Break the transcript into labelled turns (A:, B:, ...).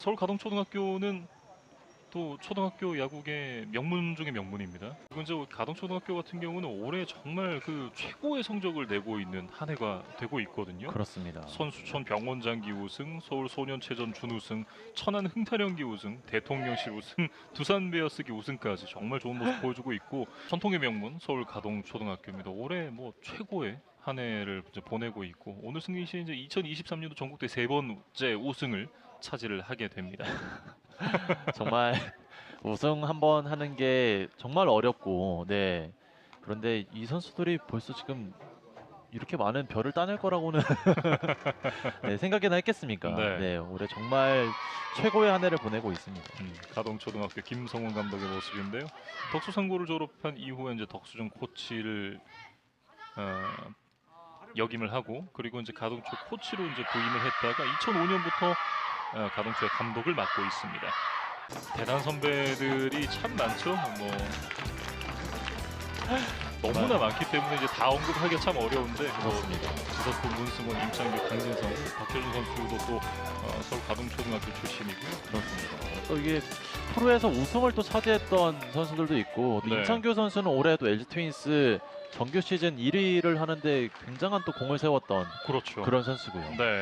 A: 서울 가동초등학교는 또 초등학교 야구의 명문 중의 명문입니다. 이제 가동초등학교 같은 경우는 올해 정말 그 최고의 성적을 내고 있는 한 해가 되고 있거든요.
B: 그렇습니다.
A: 선수촌 병원장기 우승, 서울 소년체전 준우승, 천안 흥타령기 우승, 대통령실 우승, 두산 베어스기 우승까지 정말 좋은 모습 보여주고 있고 전통의 명문 서울 가동초등학교입니다. 올해 뭐 최고의 한 해를 보내고 있고 오늘 승리 시 이제 2023년도 전국대 세 번째 우승을 차지를 하게 됩니다.
B: 정말 우승 한번 하는 게 정말 어렵고 네 그런데 이 선수들이 벌써 지금 이렇게 많은 별을 따낼 거라고는 네, 생각이나 했겠습니까?
A: 네.
B: 네. 올해 정말 최고의 한 해를 보내고 있습니다.
A: 음, 가동초등학교 김성훈 감독의 모습인데요. 덕수상고를 졸업한 이후에 이제 덕수중 코치를 어, 역임을 하고 그리고 이제 가동초 코치로 이제 부임을 했다가 2005년부터 어, 가동초의 감독을 맡고 있습니다. 대단한 선배들이 참 많죠. 뭐 너무나 많기 때문에 이제 다 언급하기가 참 어려운데 뭐
B: 그렇습니다.
A: 지석훈, 문승원, 임창규, 강진성, 박효준 선수도 또 어, 서울 가동초등학교 출신이고요.
B: 그렇습니다. 또 이게 프로에서 우승을 또 차지했던 선수들도 있고 또
A: 네.
B: 임창규 선수는 올해 또 LG 트윈스 정규 시즌 1위를 하는데 굉장한 또 공을 세웠던
A: 그렇죠.
B: 그런 선수고요.
A: 네.